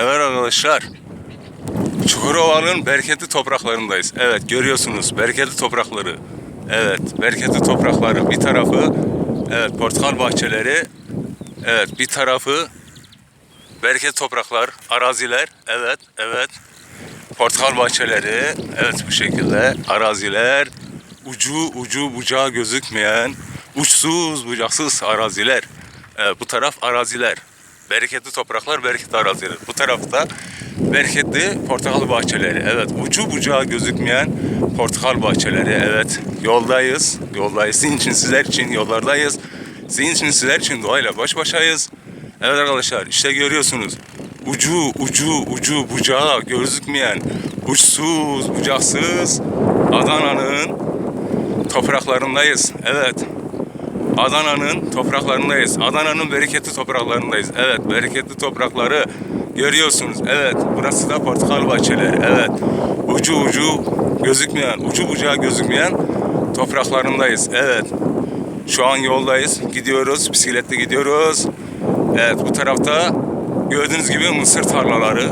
Evet arkadaşlar. Çukurova'nın bereketli topraklarındayız. Evet görüyorsunuz bereketli toprakları. Evet bereketli toprakları. Bir tarafı evet portakal bahçeleri. Evet bir tarafı bereketli topraklar, araziler. Evet evet. Portakal bahçeleri. Evet bu şekilde araziler. Ucu ucu bucağı gözükmeyen uçsuz bucaksız araziler. Evet, bu taraf araziler. Bereketli topraklar, bereketli araziler. Bu tarafta bereketli portakal bahçeleri. Evet, ucu bucağı gözükmeyen portakal bahçeleri. Evet, yoldayız. Yoldayız. Sizin için, sizler için yollardayız. Sizin için, sizler için doğayla baş başayız. Evet arkadaşlar, işte görüyorsunuz. Ucu, ucu, ucu bucağı gözükmeyen, uçsuz, bucaksız Adana'nın topraklarındayız. Evet. Adana'nın topraklarındayız. Adana'nın bereketli topraklarındayız. Evet, bereketli toprakları görüyorsunuz. Evet, burası da portakal bahçeleri. Evet, ucu ucu gözükmeyen, ucu bucağı gözükmeyen topraklarındayız. Evet, şu an yoldayız. Gidiyoruz, bisikletle gidiyoruz. Evet, bu tarafta gördüğünüz gibi mısır tarlaları.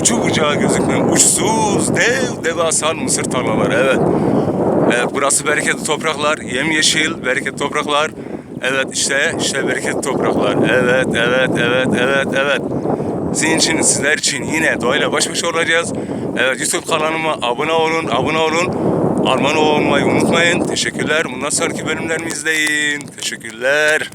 Ucu bucağı gözükmeyen, uçsuz, dev, devasa mısır tarlaları. Evet. Evet burası bereketli topraklar, yemyeşil bereketli topraklar. Evet işte işte bereketli topraklar. Evet evet evet evet evet. Sizin için sizler için yine doğayla baş başa olacağız. Evet YouTube kanalıma abone olun, abone olun. Arman olmayı unutmayın. Teşekkürler. Bundan sonraki bölümlerimi izleyin. Teşekkürler.